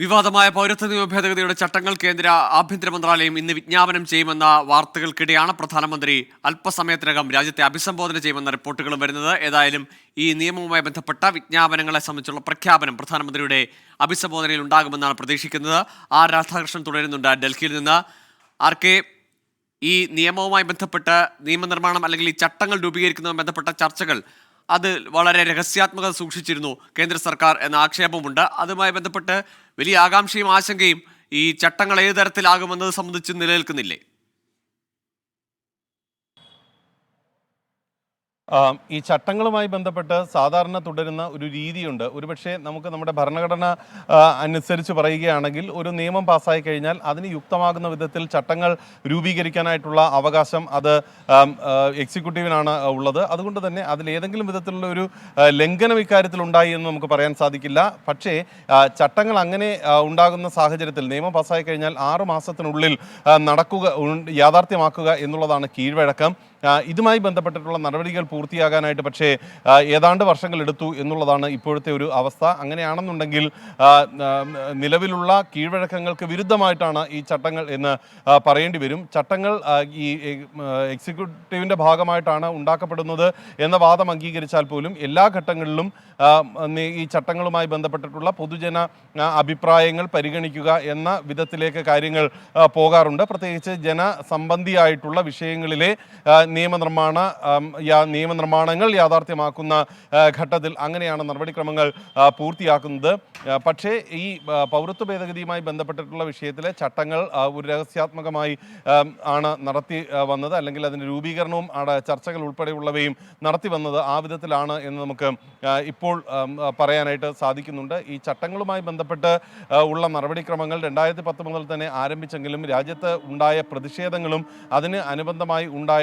വിവാദമായ പൗരത്വ നിയമ ഭേദഗതിയുടെ ചട്ടങ്ങൾ കേന്ദ്ര ആഭ്യന്തര മന്ത്രാലയം ഇന്ന് വിജ്ഞാപനം ചെയ്യുമെന്ന വാർത്തകൾക്കിടെയാണ് പ്രധാനമന്ത്രി അല്പസമയത്തിനകം രാജ്യത്തെ അഭിസംബോധന ചെയ്യുമെന്ന റിപ്പോർട്ടുകളും വരുന്നത്. ഏതായാലും ഈ നിയമവുമായി ബന്ധപ്പെട്ട വിജ്ഞാപനങ്ങളെ സംബന്ധിച്ചുള്ള പ്രഖ്യാപനം പ്രധാനമന്ത്രിയുടെ അഭിസംബോധനയിൽ ഉണ്ടാകുമെന്നാണ് പ്രതീക്ഷിക്കുന്നത്. ആർ രാധാകൃഷ്ണൻ തുടരുന്നുണ്ട് ഡൽഹിയിൽ നിന്ന്. ആർ കെ ഈ നിയമവുമായി ബന്ധപ്പെട്ട് നിയമനിർമ്മാണം അല്ലെങ്കിൽ ഈ ചട്ടങ്ങൾ രൂപീകരിക്കുന്നതുമായി ബന്ധപ്പെട്ട ചർച്ചകൾ അത് വളരെ രഹസ്യാത്മകത സൂക്ഷിച്ചിരുന്നു കേന്ദ്ര സർക്കാർ എന്ന ആക്ഷേപമുണ്ട് അതുമായി ബന്ധപ്പെട്ട് വലിയ ആകാംക്ഷയും ആശങ്കയും ഈ ചട്ടങ്ങൾ ഏത് തരത്തിലാകുമെന്നത് സംബന്ധിച്ച് നിലനിൽക്കുന്നില്ലേ? ഈ ചട്ടങ്ങളുമായി ബന്ധപ്പെട്ട് സാധാരണ തുടരുന്ന ഒരു രീതിയുണ്ട്. ഒരുപക്ഷെ നമുക്ക് നമ്മുടെ ഭരണഘടന അനുസരിച്ച് പറയുകയാണെങ്കിൽ ഒരു നിയമം പാസ്സായി കഴിഞ്ഞാൽ അതിന് യുക്തമാകുന്ന വിധത്തിൽ ചട്ടങ്ങൾ രൂപീകരിക്കാനായിട്ടുള്ള അവകാശം അത് എക്സിക്യൂട്ടീവിനാണ് ഉള്ളത്. അതുകൊണ്ട് തന്നെ അതിൽ ഏതെങ്കിലും വിധത്തിലുള്ള ഒരു ലംഘനം ഇക്കാര്യത്തിൽ ഉണ്ടായി എന്ന് നമുക്ക് പറയാൻ സാധിക്കില്ല. പക്ഷേ ചട്ടങ്ങൾ അങ്ങനെ ഉണ്ടാകുന്ന സാഹചര്യത്തിൽ നിയമം പാസ്സായി കഴിഞ്ഞാൽ ആറ് മാസത്തിനുള്ളിൽ നടക്കുക യാഥാർത്ഥ്യമാക്കുക എന്നുള്ളതാണ് കീഴ്വഴക്കം. ഇതുമായി ബന്ധപ്പെട്ടിട്ടുള്ള നടപടികൾ പൂർത്തിയാകാനായിട്ട് പക്ഷേ ഏതാണ്ട് വർഷങ്ങൾ എടുത്തു എന്നുള്ളതാണ് ഇപ്പോഴത്തെ ഒരു അവസ്ഥ. അങ്ങനെയാണെന്നുണ്ടെങ്കിൽ നിലവിലുള്ള കീഴ്വഴക്കങ്ങൾക്ക് വിരുദ്ധമായിട്ടാണ് ഈ ചട്ടങ്ങൾ എന്ന് പറയേണ്ടി വരും. ചട്ടങ്ങൾ ഈ എക്സിക്യൂട്ടീവിന്റെ ഭാഗമായിട്ടാണ് ഉണ്ടാക്കപ്പെടുന്നത് എന്ന വാദം അംഗീകരിച്ചാൽ പോലും എല്ലാ ഘട്ടങ്ങളിലും ഈ ചട്ടങ്ങളുമായി ബന്ധപ്പെട്ടിട്ടുള്ള പൊതുജന അഭിപ്രായങ്ങൾ പരിഗണിക്കുക എന്ന വിധത്തിലേക്ക് കാര്യങ്ങൾ പോകാറുണ്ട്. പ്രത്യേകിച്ച് ജനസംബന്ധിയായിട്ടുള്ള വിഷയങ്ങളിലെ നിയമനിർമ്മാണ നിയമനിർമ്മാണങ്ങൾ യാഥാർത്ഥ്യമാക്കുന്ന ഘട്ടത്തിൽ അങ്ങനെയാണ് നടപടിക്രമങ്ങൾ പൂർത്തിയാക്കുന്നത്. പക്ഷേ ഈ പൗരത്വ ഭേദഗതിയുമായി ബന്ധപ്പെട്ടിട്ടുള്ള വിഷയത്തിലെ ചട്ടങ്ങൾ ഒരു രഹസ്യാത്മകമായി ആണ് നടത്തി വന്നത്. അല്ലെങ്കിൽ അതിന്റെ രൂപീകരണവും ചർച്ചകൾ ഉൾപ്പെടെയുള്ളവയും നടത്തി വന്നത് ആ വിധത്തിലാണ് എന്ന് നമുക്ക് ഇപ്പോൾ പറയാനായിട്ട് സാധിക്കുന്നുണ്ട്. ഈ ചട്ടങ്ങളുമായി ബന്ധപ്പെട്ട് ഉള്ള നടപടിക്രമങ്ങൾ രണ്ടായിരത്തി പത്ത് മുതൽ തന്നെ ആരംഭിച്ചെങ്കിലും രാജ്യത്ത് ഉണ്ടായ പ്രതിഷേധങ്ങളും അതിന് അനുബന്ധമായി ഉണ്ടായ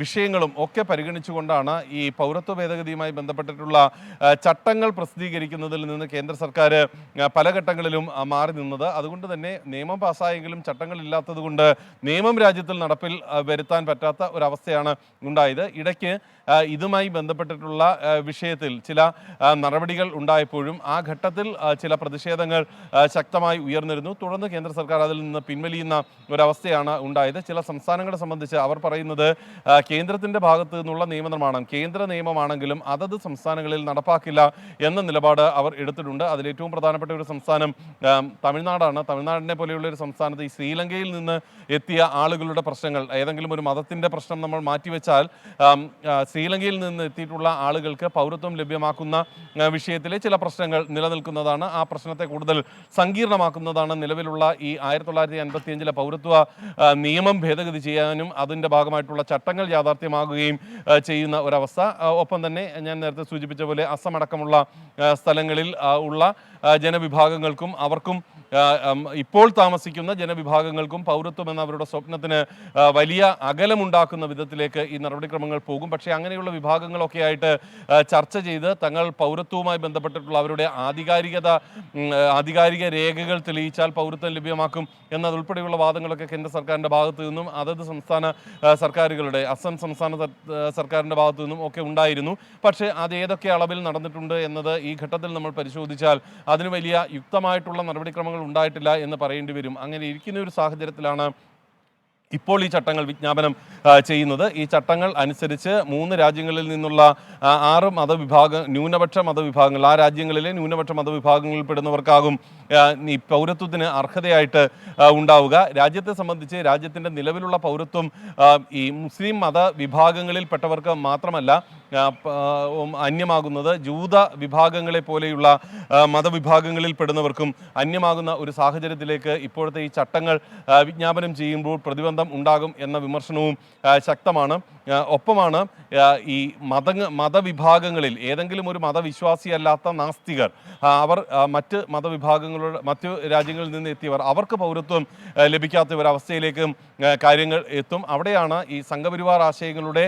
വിഷയങ്ങളും ഒക്കെ പരിഗണിച്ചുകൊണ്ടാണ് ഈ പൗരത്വ ഭേദഗതിയുമായി ബന്ധപ്പെട്ടിട്ടുള്ള ചട്ടങ്ങൾ പ്രസിദ്ധീകരിക്കുന്നതിൽ നിന്ന് കേന്ദ്ര സർക്കാർ പല ഘട്ടങ്ങളിലും മാറി നിന്നത്. അതുകൊണ്ട് തന്നെ നിയമം പാസ്സായെങ്കിലും ചട്ടങ്ങളില്ലാത്തത് കൊണ്ട് നിയമം രാജ്യത്തിൽ നടപ്പിൽ വരുത്താൻ പറ്റാത്ത ഒരവസ്ഥയാണ് ഉണ്ടായത്. ഇടയ്ക്ക് ഇതുമായി ബന്ധപ്പെട്ടിട്ടുള്ള വിഷയത്തിൽ ചില നടപടികൾ ഉണ്ടായപ്പോഴും ആ ഘട്ടത്തിൽ ചില പ്രതിഷേധങ്ങൾ ശക്തമായി ഉയർന്നിരുന്നു. തുടർന്ന് കേന്ദ്ര സർക്കാർ അതിൽ നിന്ന് പിൻവലിയുന്ന ഒരവസ്ഥയാണ് ഉണ്ടായത്. ചില സംസ്ഥാനങ്ങളെ സംബന്ധിച്ച് അവർ പറയുന്നത് ആ, കേന്ദ്രത്തിന്റെ ഭാഗത്തു നിന്നുള്ള നിയമനിർമ്മാണം കേന്ദ്ര നിയമമാണെങ്കിലും അതത് സംസ്ഥാനങ്ങളിൽ നടപ്പാക്കില്ല എന്ന നിലപാട് അവർ എടുത്തിട്ടുണ്ട്. അതിലേറ്റവും പ്രധാനപ്പെട്ട ഒരു സംസ്ഥാനം തമിഴ്നാടാണ്. തമിഴ്നാടിനെ പോലെയുള്ള ഒരു സംസ്ഥാനത്ത് ഈ ശ്രീലങ്കയിൽ നിന്ന് എത്തിയ ആളുകളുടെ പ്രശ്നങ്ങൾ ഏതെങ്കിലും ഒരു മതത്തിന്റെ പ്രശ്നം നമ്മൾ മാറ്റിവെച്ചാൽ ശ്രീലങ്കയിൽ നിന്ന് എത്തിയിട്ടുള്ള ആളുകൾക്ക് പൗരത്വം ലഭ്യമാക്കുന്ന വിഷയത്തിലെ ചില പ്രശ്നങ്ങൾ നിലനിൽക്കുന്നതാണ്. ആ പ്രശ്നത്തെ കൂടുതൽ സങ്കീർണമാക്കുന്നതാണ് നിലവിലുള്ള ഈ ആയിരത്തി തൊള്ളായിരത്തി അൻപത്തി അഞ്ചിലെ പൗരത്വ നിയമം ഭേദഗതി ചെയ്യാനും അതിന്റെ ഭാഗമായിട്ടുള്ള ചട്ടങ്ങൾ യാഥാർത്ഥ്യമാകുകയും ചെയ്യുന്ന ഒരവസ്ഥ. ഒപ്പം തന്നെ ഞാൻ നേരത്തെ സൂചിപ്പിച്ച പോലെ അസമടക്കമുള്ള സ്ഥലങ്ങളിൽ ഉള്ള ജനവിഭാഗങ്ങൾക്കും അവർക്കും ഇപ്പോൾ താമസിക്കുന്ന ജനവിഭാഗങ്ങൾക്കും പൗരത്വം എന്ന അവരുടെ സ്വപ്നത്തിന് വലിയ അകലമുണ്ടാക്കുന്ന വിധത്തിലേക്ക് ഈ നടപടിക്രമങ്ങൾ പോകും. പക്ഷേ അങ്ങനെയുള്ള വിഭാഗങ്ങളൊക്കെ ആയിട്ട് ചർച്ച ചെയ്ത് തങ്ങൾ പൗരത്വവുമായി ബന്ധപ്പെട്ടിട്ടുള്ള അവരുടെ ആധികാരികത ആധികാരിക രേഖകൾ തെളിയിച്ചാൽ പൗരത്വം ലഭ്യമാക്കും എന്നതുൾപ്പെടെയുള്ള വാദങ്ങളൊക്കെ കേന്ദ്ര സർക്കാരിന്റെ ഭാഗത്തു നിന്നും അതത് സംസ്ഥാന സർക്കാരുകളുടെ അസം സംസ്ഥാന സർ- സർക്കാരിന്റെ ഭാഗത്തു നിന്നും ഒക്കെ ഉണ്ടായിരുന്നു. പക്ഷേ അത് ഏതൊക്കെ അളവിൽ നടന്നിട്ടുണ്ട് എന്നത് ഈ ഘട്ടത്തിൽ നമ്മൾ പരിശോധിച്ചാൽ അതിന് വലിയ യുക്തമായിട്ടുള്ള നടപടിക്രമങ്ങൾ ഉണ്ടായിട്ടില്ല എന്ന് പറയേണ്ടി വരും. അങ്ങനെ ഇരിക്കുന്ന ഒരു സാഹചര്യത്തിലാണ് ഇപ്പോൾ ഈ ചട്ടങ്ങൾ വിജ്ഞാപനം ചെയ്യുന്നത്. ഈ ചട്ടങ്ങൾ അനുസരിച്ച് മൂന്ന് രാജ്യങ്ങളിൽ നിന്നുള്ള ആറ് മതവിഭാഗ ന്യൂനപക്ഷ മതവിഭാഗങ്ങൾ ആ രാജ്യങ്ങളിലെ ന്യൂനപക്ഷ മതവിഭാഗങ്ങളിൽ പെടുന്നവർക്കാകും ഈ പൗരത്വത്തിന് അർഹതയായിട്ട് ഉണ്ടാവുക. രാജ്യത്തെ സംബന്ധിച്ച് രാജ്യത്തിന്റെ നിലവിലുള്ള പൗരത്വം ഈ മുസ്ലിം മത വിഭാഗങ്ങളിൽപ്പെട്ടവർക്ക് മാത്രമല്ല അന്യമാകുന്നത് ജൂത വിഭാഗങ്ങളെ പോലെയുള്ള മതവിഭാഗങ്ങളിൽ പെടുന്നവർക്കും അന്യമാകുന്ന ഒരു സാഹചര്യത്തിലേക്ക് ഇപ്പോഴത്തെ ഈ ചട്ടങ്ങൾ വിജ്ഞാപനം ചെയ്യുമ്പോൾ പ്രതിബന്ധം ഉണ്ടാകും എന്ന വിമർശനവും ശക്തമാണ്. ഒപ്പമാണ് ഈ മത മതവിഭാഗങ്ങളിൽ ഏതെങ്കിലും ഒരു മതവിശ്വാസിയല്ലാത്ത നാസ്തികർ അവർ മറ്റ് മതവിഭാഗങ്ങളുടെ മറ്റ് രാജ്യങ്ങളിൽ നിന്ന് എത്തിയവർ അവർക്ക് പൗരത്വം ലഭിക്കാത്ത ഒരവസ്ഥയിലേക്ക് കാര്യങ്ങൾ എത്തും. അവിടെയാണ് ഈ സംഘപരിവാർ ആശയങ്ങളുടെ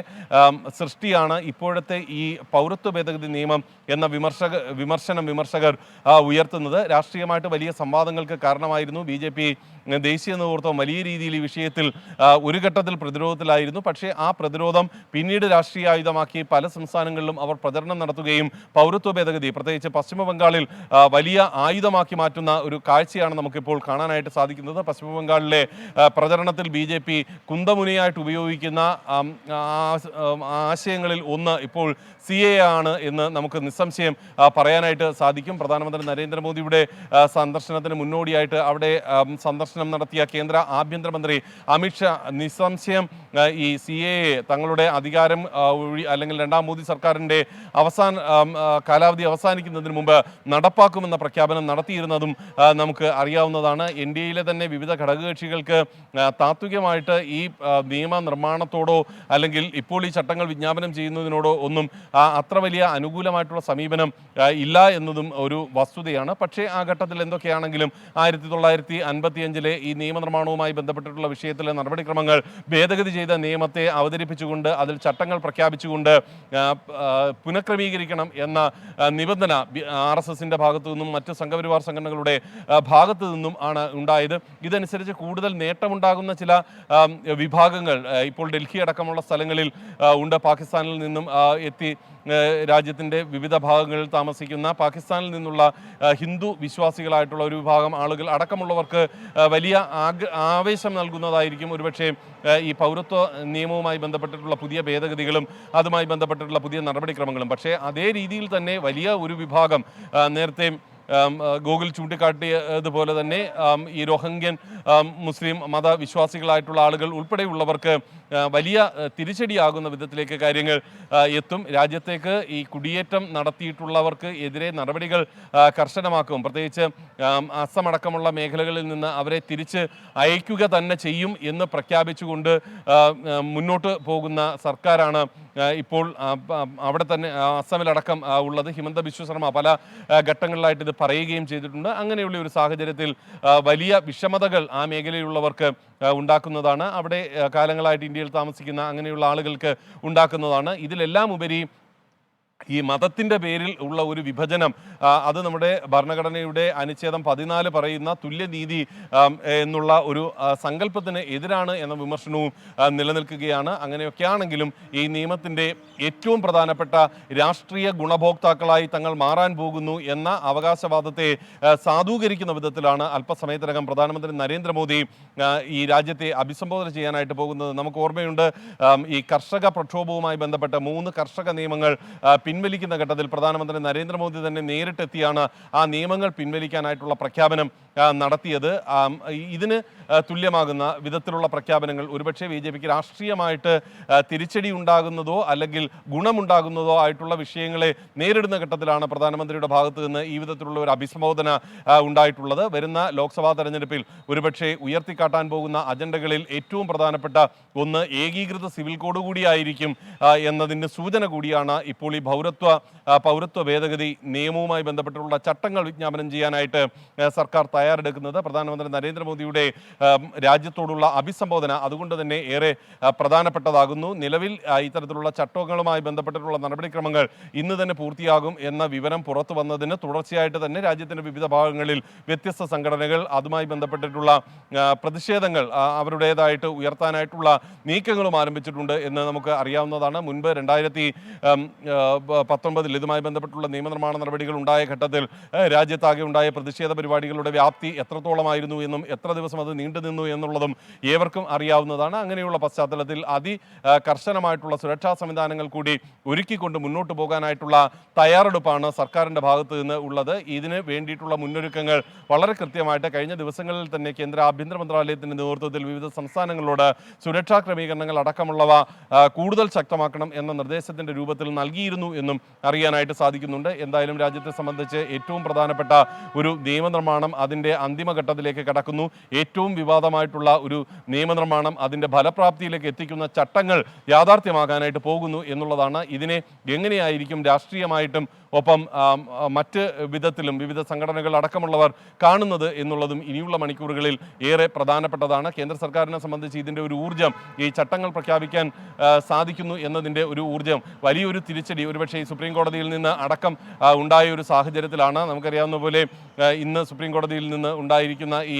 സൃഷ്ടിയാണ് ഇപ്പോഴത്തെ ഈ പൗരത്വ ഭേദഗതി നിയമം എന്ന വിമർശക വിമർശനം വിമർശകർ ഉയർത്തുന്നത്. രാഷ്ട്രീയമായിട്ട് വലിയ സംവാദങ്ങൾക്ക് കാരണമായിരുന്നു ബി ദേശീയ നേതൃത്വം വലിയ രീതിയിൽ ഈ വിഷയത്തിൽ ഒരു ഘട്ടത്തിൽ പ്രതിരോധത്തിലായിരുന്നു. പക്ഷേ ആ പ്രതിരോധം പിന്നീട് രാഷ്ട്രീയ ആയുധമാക്കി പല സംസ്ഥാനങ്ങളിലും അവർ പ്രചരണം നടത്തുകയും പൗരത്വ ഭേദഗതി പ്രത്യേകിച്ച് പശ്ചിമബംഗാളിൽ വലിയ ആയുധമാക്കി മാറ്റുന്ന ഒരു കാഴ്ചയാണ് നമുക്കിപ്പോൾ കാണാനായിട്ട് സാധിക്കുന്നത്. പശ്ചിമബംഗാളിലെ പ്രചരണത്തിൽ ബി ജെ പി കുന്തമുനയായിട്ട് ഉപയോഗിക്കുന്ന ആശയങ്ങളിൽ ഒന്ന് ഇപ്പോൾ സി എ ആണ് എന്ന് നമുക്ക് നിസ്സംശയം പറയാനായിട്ട് സാധിക്കും. പ്രധാനമന്ത്രി നരേന്ദ്രമോദിയുടെ സന്ദർശനത്തിന് മുന്നോടിയായിട്ട് അവിടെ ആം, സന്ദർശനം നടത്തിയ കേന്ദ്ര ആഭ്യന്തരമന്ത്രി അമിത്ഷാ നിസ്സംശയം ഈ സി എ തങ്ങളുടെ അധികാരം അല്ലെങ്കിൽ രണ്ടാം മോദി സർക്കാരിന്റെ അവസാന കാലാവധി അവസാനിക്കുന്നതിന് മുമ്പ് നടപ്പാക്കുമെന്ന പ്രഖ്യാപനം നടത്തിയിരുന്നതും നമുക്ക് അറിയാവുന്നതാണ്. എൻ ഡി എയിലെ തന്നെ വിവിധ ഘടകകക്ഷികൾക്ക് താത്വികമായിട്ട് ഈ നിയമനിർമ്മാണത്തോടോ നിയമ നിർമ്മാണത്തോടോ അല്ലെങ്കിൽ ഇപ്പോൾ ഈ ചട്ടങ്ങൾ വിജ്ഞാപനം ചെയ്യുന്നതിനോടോ ഒന്നും അത്ര വലിയ അനുകൂലമായിട്ടുള്ള സമീപനം ഇല്ല എന്നതും ഒരു വസ്തുതയാണ്. പക്ഷേ ആ ഘട്ടത്തിൽ എന്തൊക്കെയാണെങ്കിലും ആയിരത്തി തൊള്ളായിരത്തി അൻപത്തിയഞ്ചിലെ ഈ നിയമനിർമ്മാണവുമായി ബന്ധപ്പെട്ടിട്ടുള്ള വിഷയത്തിലെ നടപടിക്രമങ്ങൾ ഭേദഗതി ചെയ്ത നിയമത്തെ അവതരിപ്പിച്ചുകൊണ്ട് അതിൽ ചട്ടങ്ങൾ പ്രഖ്യാപിച്ചുകൊണ്ട് പുനഃക്രമീകരിക്കണം എന്ന നിബന്ധന ആർ എസ് എസിന്റെ ഭാഗത്തു നിന്നും മറ്റ് സംഘപരിവാർ സംഘടനകളുടെ ഭാഗത്തു നിന്നും ആണ് ഉണ്ടായത്. ഇതനുസരിച്ച് കൂടുതൽ നേട്ടമുണ്ടാകുന്ന ചില വിഭാഗങ്ങൾ ഇപ്പോൾ ഡൽഹി അടക്കമുള്ള സ്ഥലങ്ങളിൽ ഉണ്ട്. പാകിസ്ഥാനിൽ നിന്നും എത്തി ആ, രാജ്യത്തിന്റെ വിവിധ ഭാഗങ്ങളിൽ താമസിക്കുന്ന പാകിസ്ഥാനിൽ നിന്നുള്ള ഹിന്ദു വിശ്വാസികളായിട്ടുള്ള ഒരു വിഭാഗം ആളുകൾ അടക്കമുള്ളവർക്ക് വലിയ ആവേശം നൽകുന്നതായിരിക്കും ഒരുപക്ഷെ ഈ പൗരത്വ നിയമവുമായി ബന്ധപ്പെട്ടിട്ടുള്ള പുതിയ ഭേദഗതികളും അതുമായി ബന്ധപ്പെട്ടിട്ടുള്ള പുതിയ നടപടിക്രമങ്ങളും. പക്ഷേ അതേ രീതിയിൽ തന്നെ വലിയ ഒരു വിഭാഗം നേരത്തെ ഗോകുൽ ചൂണ്ടിക്കാട്ടിയതുപോലെ തന്നെ ഈ രോഹിംഗ്യൻ മുസ്ലിം മതവിശ്വാസികളായിട്ടുള്ള ആളുകൾ ഉൾപ്പെടെയുള്ളവർക്ക് വലിയ തിരിച്ചടിയാകുന്ന വിധത്തിലേക്ക് കാര്യങ്ങൾ എത്തും. രാജ്യത്തേക്ക് ഈ കുടിയേറ്റം നടത്തിയിട്ടുള്ളവർക്ക് എതിരെ നടപടികൾ കർശനമാക്കും. പ്രത്യേകിച്ച് അസമടക്കമുള്ള മേഖലകളിൽ നിന്ന് അവരെ തിരിച്ച് അയക്കുക തന്നെ ചെയ്യും എന്ന് പ്രഖ്യാപിച്ചുകൊണ്ട് മുന്നോട്ട് പോകുന്ന സർക്കാരാണ് ഇപ്പോൾ അവിടെ തന്നെ അസമിലടക്കം ഉള്ളത് ഹിമന്ത ബിശ്വ ശർമ്മ പല ഘട്ടങ്ങളിലായിട്ട് ഇത് പറയുകയും ചെയ്തിട്ടുണ്ട്. അങ്ങനെയുള്ള ഒരു സാഹചര്യത്തിൽ വലിയ വിഷമതകൾ ആ മേഖലയിലുള്ളവർക്ക് ഉണ്ടാക്കുന്നതാണ്. അവിടെ കാലങ്ങളായിട്ട് ഇന്ത്യയിൽ താമസിക്കുന്ന അങ്ങനെയുള്ള ആളുകൾക്ക് ഉണ്ടാക്കുന്നതാണ്. ഇതിലെല്ലാം ഉപരി ഈ മതത്തിന്റെ പേരിൽ ഉള്ള ഒരു വിഭജനം അത് നമ്മുടെ ഭരണഘടനയുടെ അനുച്ഛേദം പതിനാല് പറയുന്ന തുല്യനീതി എന്നുള്ള ഒരു സങ്കല്പത്തിന് എതിരാണ് എന്ന വിമർശനവും നിലനിൽക്കുകയാണ് നിലനിൽക്കുകയാണ്. അങ്ങനെയൊക്കെയാണെങ്കിലും ഈ നിയമത്തിന്റെ ഏറ്റവും പ്രധാനപ്പെട്ട രാഷ്ട്രീയ ഗുണഭോക്താക്കളായി തങ്ങൾ മാറാൻ പോകുന്നു എന്ന അവകാശവാദത്തെ സാധൂകരിക്കുന്ന വിധത്തിലാണ് അല്പസമയത്തിനകം പ്രധാനമന്ത്രി നരേന്ദ്രമോദി ഈ രാജ്യത്തെ അഭിസംബോധന ചെയ്യാനായിട്ട് പോകുന്നത്. നമുക്ക് ഓർമ്മയുണ്ട് ഈ കർഷക പ്രക്ഷോഭവുമായി ബന്ധപ്പെട്ട മൂന്ന് കർഷക നിയമങ്ങൾ ആ, പിൻവലിക്കുന്ന ഘട്ടത്തിൽ പ്രധാനമന്ത്രി നരേന്ദ്രമോദി തന്നെ നേരിട്ടെത്തിയാണ് ആ നിയമങ്ങൾ പിൻവലിക്കാനായിട്ടുള്ള പ്രഖ്യാപനം നടത്തിയത്. ഇതിന് തുല്യമാകുന്ന വിധത്തിലുള്ള പ്രഖ്യാപനങ്ങൾ ഒരുപക്ഷെ ബി ജെ പിക്ക് രാഷ്ട്രീയമായിട്ട് തിരിച്ചടി ഉണ്ടാകുന്നതോ അല്ലെങ്കിൽ ഗുണമുണ്ടാകുന്നതോ ആയിട്ടുള്ള വിഷയങ്ങളെ നേരിടുന്ന ഘട്ടത്തിലാണ് പ്രധാനമന്ത്രിയുടെ ഭാഗത്ത് നിന്ന് ഈ വിധത്തിലുള്ള ഒരു അഭിസംബോധന ഉണ്ടായിട്ടുള്ളത്. വരുന്ന ലോക്സഭാ തെരഞ്ഞെടുപ്പിൽ ഒരുപക്ഷെ ഉയർത്തിക്കാട്ടാൻ പോകുന്ന അജണ്ടകളിൽ ഏറ്റവും പ്രധാനപ്പെട്ട ഒന്ന് ഏകീകൃത സിവിൽ കോഡ് കൂടിയായിരിക്കും എന്നതിന്റെ സൂചന കൂടിയാണ് ഇപ്പോൾ ഈ പൗരത്വ പൗരത്വ ഭേദഗതി നിയമവുമായി ബന്ധപ്പെട്ടുള്ള ചട്ടങ്ങൾ വിജ്ഞാപനം ചെയ്യാനായിട്ട് സർക്കാർ തയ്യാറെടുക്കുന്നത്. പ്രധാനമന്ത്രി നരേന്ദ്രമോദിയുടെ രാജ്യത്തോടുള്ള അഭിസംബോധന അതുകൊണ്ട് തന്നെ ഏറെ പ്രധാനപ്പെട്ടതാകുന്നു. നിലവിൽ ഇത്തരത്തിലുള്ള ചട്ടങ്ങളുമായി ബന്ധപ്പെട്ടിട്ടുള്ള നടപടിക്രമങ്ങൾ ഇന്ന് തന്നെ പൂർത്തിയാകും എന്ന വിവരം പുറത്തു വന്നതിന് തുടർച്ചയായിട്ട് തന്നെ രാജ്യത്തിന്റെ വിവിധ ഭാഗങ്ങളിൽ വ്യത്യസ്ത സംഘടനകൾ അതുമായി ബന്ധപ്പെട്ടിട്ടുള്ള പ്രതിഷേധങ്ങൾ അവരുടേതായിട്ട് ഉയർത്താനായിട്ടുള്ള നീക്കങ്ങളും ആരംഭിച്ചിട്ടുണ്ട് എന്ന് നമുക്ക് അറിയാവുന്നതാണ്. മുൻപ് രണ്ടായിരത്തി പത്തൊമ്പതിൽ ഇതുമായി ബന്ധപ്പെട്ടുള്ള നിയമനിർമ്മാണ നടപടികൾ ഉണ്ടായ ഘട്ടത്തിൽ രാജ്യത്താകെ ഉണ്ടായ പ്രതിഷേധ പരിപാടികളുടെ വ്യാപ്തി എത്രത്തോളമായിരുന്നു എന്നും എത്ര ദിവസം അത് നീണ്ടുനിന്നു എന്നുള്ളതും ഏവർക്കും അറിയാവുന്നതാണ്. അങ്ങനെയുള്ള പശ്ചാത്തലത്തിൽ അതി കർശനമായിട്ടുള്ള സുരക്ഷാ സംവിധാനങ്ങൾ കൂടി ഒരുക്കിക്കൊണ്ട് മുന്നോട്ട് പോകാനായിട്ടുള്ള തയ്യാറെടുപ്പാണ് സർക്കാരിന്റെ ഭാഗത്ത് നിന്ന് ഉള്ളത്. ഇതിന് വേണ്ടിയിട്ടുള്ള മുന്നൊരുക്കങ്ങൾ വളരെ കൃത്യമായിട്ട് കഴിഞ്ഞ ദിവസങ്ങളിൽ തന്നെ കേന്ദ്ര ആഭ്യന്തര മന്ത്രാലയത്തിന്റെ നേതൃത്വത്തിൽ വിവിധ സംസ്ഥാനങ്ങളോട് സുരക്ഷാ ക്രമീകരണങ്ങൾ അടക്കമുള്ളവ കൂടുതൽ ശക്തമാക്കണം എന്ന നിർദ്ദേശത്തിന്റെ രൂപത്തിൽ നൽകിയിരുന്നു എന്നും അറിയാനായിട്ട് സാധിക്കുന്നുണ്ട്. എന്തായാലും രാജ്യത്തെ സംബന്ധിച്ച് ഏറ്റവും പ്രധാനപ്പെട്ട ഒരു നിയമനിർമ്മാണം അതിന്റെ അന്തിമഘട്ടത്തിലേക്ക് കടക്കുന്നു. ഏറ്റവും വിവാദമായിട്ടുള്ള ഒരു നിയമനിർമ്മാണം അതിന്റെ ഫലപ്രാപ്തിയിലേക്ക് എത്തിക്കുന്ന ചട്ടങ്ങൾ യാഥാർത്ഥ്യമാകാനായിട്ട് പോകുന്നു എന്നുള്ളതാണ്. ഇതിനെ എങ്ങനെയായിരിക്കും രാഷ്ട്രീയമായിട്ടും ഒപ്പം മറ്റ് വിധത്തിലും വിവിധ സംഘടനകൾ അടക്കമുള്ളവർ കാണുന്നത് എന്നുള്ളതും ഇനിയുള്ള മണിക്കൂറുകളിൽ ഏറെ പ്രധാനപ്പെട്ടതാണ്. കേന്ദ്ര സർക്കാരിനെ സംബന്ധിച്ച് ഇതിന്റെ ഒരു ഊർജം ഈ ചട്ടങ്ങൾ പ്രഖ്യാപിക്കാൻ സാധിക്കുന്നു എന്നതിന്റെ ഒരു ഊർജം വലിയൊരു തിരിച്ചടി ഒരുപക്ഷെ ഈ സുപ്രീം കോടതിയിൽ നിന്ന് അടക്കം ഉണ്ടായ ഒരു സാഹചര്യത്തിലാണ്. നമുക്കറിയാവുന്ന പോലെ ഇന്ന് സുപ്രീം കോടതിയിൽ നിന്ന് ഉണ്ടായിരിക്കുന്ന ഈ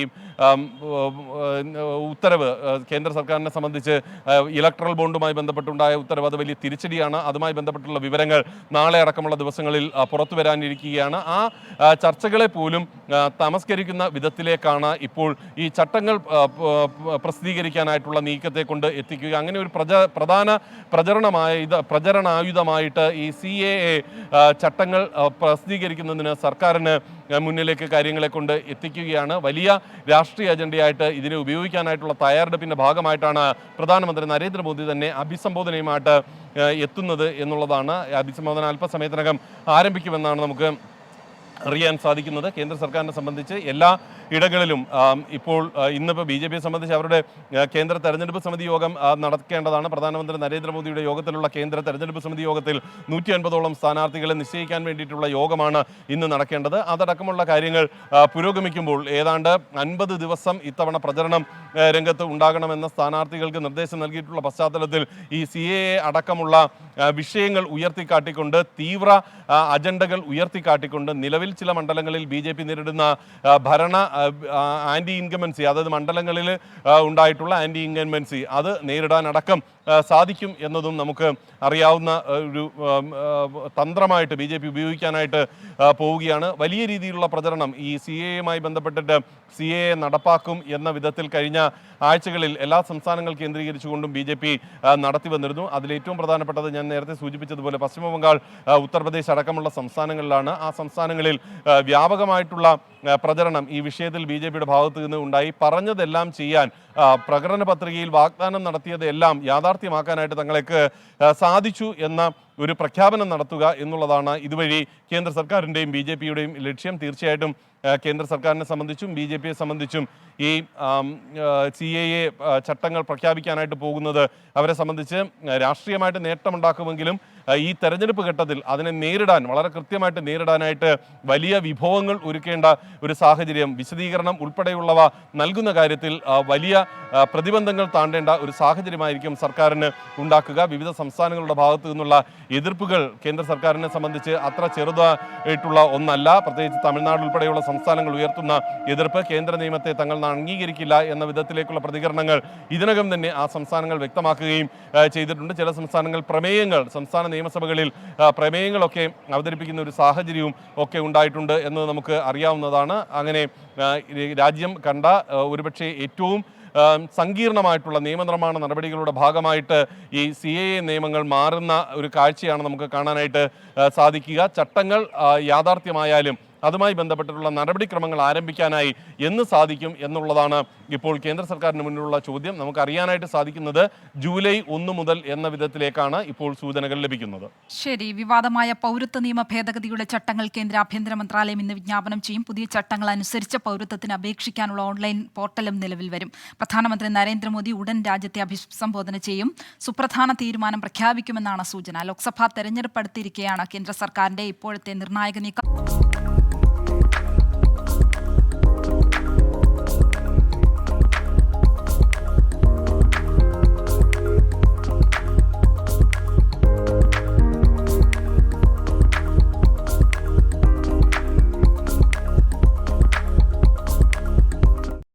ഉത്തരവ് കേന്ദ്ര സർക്കാരിനെ സംബന്ധിച്ച് ഇലക്ട്രൽ ബോണ്ടുമായി ബന്ധപ്പെട്ടുണ്ടായ ഉത്തരവ് അത് വലിയ തിരിച്ചടിയാണ്. അതുമായി ബന്ധപ്പെട്ടുള്ള വിവരങ്ങൾ നാളെ അടക്കമുള്ള ദിവസങ്ങളിൽ പുറത്തു വരാനിരിക്കുകയാണ്. ആ ചർച്ചകളെ പോലും തമസ്കരിക്കുന്ന വിധത്തിലേക്കാണ് ഇപ്പോൾ ഈ ചട്ടങ്ങൾ പ്രസിദ്ധീകരിക്കാനായിട്ടുള്ള നീക്കത്തെ കൊണ്ട് എത്തിക്കുക. അങ്ങനെ ഒരു പ്രജ പ്രധാന പ്രചരണമായ പ്രചരണായുധമായിട്ട് ഈ സി എ എ ചട്ടങ്ങൾ പ്രസിദ്ധീകരിക്കുന്നതിന് സർക്കാരിന് മുന്നിലേക്ക് കാര്യങ്ങളെ കൊണ്ട് എത്തിക്കുകയാണ്. വലിയ രാഷ്ട്രീയ അജണ്ടയായിട്ട് ഇതിനെ ഉപയോഗിക്കാനായിട്ടുള്ള തയ്യാറെടുപ്പിന്റെ ഭാഗമായിട്ടാണ് പ്രധാനമന്ത്രി നരേന്ദ്രമോദി തന്നെ അഭിസംബോധനയുമായിട്ട് എത്തുന്നത് എന്നുള്ളതാണ്. അഭിസംബോധന അല്പസമയത്തിനകം ആരംഭിക്കുമെന്നാണ് നമുക്ക് അറിയാൻ സാധിക്കുന്നത്. കേന്ദ്ര സർക്കാരിനെ സംബന്ധിച്ച് എല്ലാ ഇടങ്ങളിലും ഇപ്പോൾ ഇന്നിപ്പോൾ ബി ജെ പിയെ സംബന്ധിച്ച് അവരുടെ കേന്ദ്ര തെരഞ്ഞെടുപ്പ് സമിതി യോഗം നടക്കേണ്ടതാണ്. പ്രധാനമന്ത്രി നരേന്ദ്രമോദിയുടെ യോഗത്തിലുള്ള കേന്ദ്ര തെരഞ്ഞെടുപ്പ് സമിതി യോഗത്തിൽ നൂറ്റി അൻപതോളം സ്ഥാനാർത്ഥികളെ നിശ്ചയിക്കാൻ വേണ്ടിയിട്ടുള്ള യോഗമാണ് ഇന്ന് നടക്കേണ്ടത്. അതടക്കമുള്ള കാര്യങ്ങൾ പുരോഗമിക്കുമ്പോൾ ഏതാണ്ട് അൻപത് ദിവസം ഇത്തവണ പ്രചരണം രംഗത്ത് ഉണ്ടാകണമെന്ന സ്ഥാനാർത്ഥികൾക്ക് നിർദ്ദേശം നൽകിയിട്ടുള്ള പശ്ചാത്തലത്തിൽ ഈ സി എ അടക്കമുള്ള വിഷയങ്ങൾ ഉയർത്തിക്കാട്ടിക്കൊണ്ട് തീവ്ര അജണ്ടകൾ ഉയർത്തിക്കാട്ടിക്കൊണ്ട് നിലവിൽ ചില മണ്ഡലങ്ങളിൽ ബി നേരിടുന്ന ഭരണ ആന്റി ഇൻകമൻസി അതായത് മണ്ഡലങ്ങളിൽ ഉണ്ടായിട്ടുള്ള ആന്റി ഇൻകമൻസി അത് നേരിടാനടക്കം സാധിക്കും എന്നതും നമുക്ക് അറിയാവുന്ന ഒരു തന്ത്രമായിട്ട് ബി ജെ പി ഉപയോഗിക്കാനായിട്ട് പോവുകയാണ്. വലിയ രീതിയിലുള്ള പ്രചരണം ഈ സി എയുമായി ബന്ധപ്പെട്ടിട്ട് സി എ നടപ്പാക്കും എന്ന വിധത്തിൽ കഴിഞ്ഞ ആഴ്ചകളിൽ എല്ലാ സംസ്ഥാനങ്ങൾ കേന്ദ്രീകരിച്ചുകൊണ്ടും ബി ജെ പി നടത്തി വന്നിരുന്നു. അതിലേറ്റവും പ്രധാനപ്പെട്ടത് ഞാൻ നേരത്തെ സൂചിപ്പിച്ചതുപോലെ പശ്ചിമബംഗാൾ ഉത്തർപ്രദേശ് അടക്കമുള്ള സംസ്ഥാനങ്ങളിലാണ്. ആ സംസ്ഥാനങ്ങളിൽ വ്യാപകമായിട്ടുള്ള പ്രചരണം ഈ വിഷയത്തിൽ ബി ജെ പിയുടെ ഭാഗത്തു നിന്ന് ഉണ്ടായി. പറഞ്ഞതെല്ലാം ചെയ്യാൻ പ്രകടന പത്രികയിൽ വാഗ്ദാനം നടത്തിയതെല്ലാം യാഥാർത്ഥ്യമാക്കാനായിട്ട് തങ്ങൾക്ക് സാധിച്ചു എന്ന ഒരു പ്രഖ്യാപനം നടത്തുക എന്നുള്ളതാണ് ഇതുവഴി കേന്ദ്ര സർക്കാരിന്റെയും ബി ജെ പിയുടെയും ലക്ഷ്യം. തീർച്ചയായിട്ടും കേന്ദ്ര സർക്കാരിനെ സംബന്ധിച്ചും ബി ജെ പിയെ സംബന്ധിച്ചും ഈ സി എ എ ചട്ടങ്ങൾ പ്രഖ്യാപിക്കാനായിട്ട് പോകുന്നത് അവരെ സംബന്ധിച്ച് രാഷ്ട്രീയമായിട്ട് നേട്ടമുണ്ടാക്കുമെങ്കിലും ഈ തെരഞ്ഞെടുപ്പ് ഘട്ടത്തിൽ അതിനെ നേരിടാൻ വളരെ കൃത്യമായിട്ട് നേരിടാനായിട്ട് വലിയ വിഭവങ്ങൾ ഒരുക്കേണ്ട ഒരു സാഹചര്യം വിശദീകരണം ഉൾപ്പെടെയുള്ളവ നൽകുന്ന കാര്യത്തിൽ വലിയ പ്രതിബന്ധങ്ങൾ താണ്ടേണ്ട ഒരു സാഹചര്യമായിരിക്കും സർക്കാരിന് ഉണ്ടാക്കുക. വിവിധ സംസ്ഥാനങ്ങളുടെ ഭാഗത്തു നിന്നുള്ള എതിർപ്പുകൾ കേന്ദ്ര സർക്കാരിനെ സംബന്ധിച്ച് അത്ര ചെറുതായിട്ടുള്ള ഒന്നല്ല. പ്രത്യേകിച്ച് തമിഴ്നാട് ഉൾപ്പെടെയുള്ള സംസ്ഥാനങ്ങൾ ഉയർത്തുന്ന എതിർപ്പ് കേന്ദ്ര നിയമത്തെ തങ്ങൾ അംഗീകരിക്കില്ല എന്ന വിധത്തിലേക്കുള്ള പ്രതികരണങ്ങൾ ഇതിനകം തന്നെ ആ സംസ്ഥാനങ്ങൾ വ്യക്തമാക്കുകയും ചെയ്തിട്ടുണ്ട്. ചില സംസ്ഥാനങ്ങൾ പ്രമേയങ്ങൾ സംസ്ഥാന നിയമസഭകളിൽ പ്രമേയങ്ങളൊക്കെ അവതരിപ്പിക്കുന്ന ഒരു സാഹചര്യവും ഒക്കെ ഉണ്ടായിട്ടുണ്ട് എന്ന് നമുക്ക് അറിയാവുന്നതാണ്. അങ്ങനെ രാജ്യം കണ്ട ഒരുപക്ഷെ ഏറ്റവും സങ്കീർണമായിട്ടുള്ള നിയമനിർമ്മാണ നടപടികളുടെ ഭാഗമായിട്ട് ഈ സി എ എ നിയമങ്ങൾ മാറുന്ന ഒരു കാഴ്ചയാണ് നമുക്ക് കാണാനായിട്ട് സാധിക്കുക. ചട്ടങ്ങൾ യാഥാർത്ഥ്യമായാലും അതുമായി ബന്ധപ്പെട്ടിട്ടുള്ള നടപടിക്രമങ്ങൾ ആരംഭിക്കാനായി എന്ന് സാധിക്കും എന്നുള്ളതാണ് ഇപ്പോൾ കേന്ദ്ര സർക്കാരിന് മുന്നിലുള്ള ചോദ്യം. നമുക്ക് അറിയാനായിട്ട് സാധിക്കുന്നത് ജൂലൈ ഒന്ന് മുതൽ എന്ന വിധത്തിലേക്കാണ് ഇപ്പോൾ സൂചനകൾ ലഭിക്കുന്നത്. ശരി. വിവാദമായ പൗരത്വ നിയമ ഭേദഗതിയുടെ ചട്ടങ്ങൾ കേന്ദ്ര ആഭ്യന്തര മന്ത്രാലയം ഇന്ന് വിജ്ഞാപനം ചെയ്യും. പുതിയ ചട്ടങ്ങൾ അനുസരിച്ച് പൗരത്വത്തിന് അപേക്ഷിക്കാനുള്ള ഓൺലൈൻ പോർട്ടലും നിലവിൽ വരും. പ്രധാനമന്ത്രി നരേന്ദ്രമോദി ഉടൻ രാജ്യത്തെ അഭിസംബോധന ചെയ്യും. സുപ്രധാന തീരുമാനം പ്രഖ്യാപിക്കുമെന്നാണ് സൂചന. ലോക്സഭാ തെരഞ്ഞെടുപ്പ് അടുത്തിരിക്കെയാണ് കേന്ദ്ര സർക്കാരിന്റെ ഇപ്പോഴത്തെ നിർണായക നീക്കം.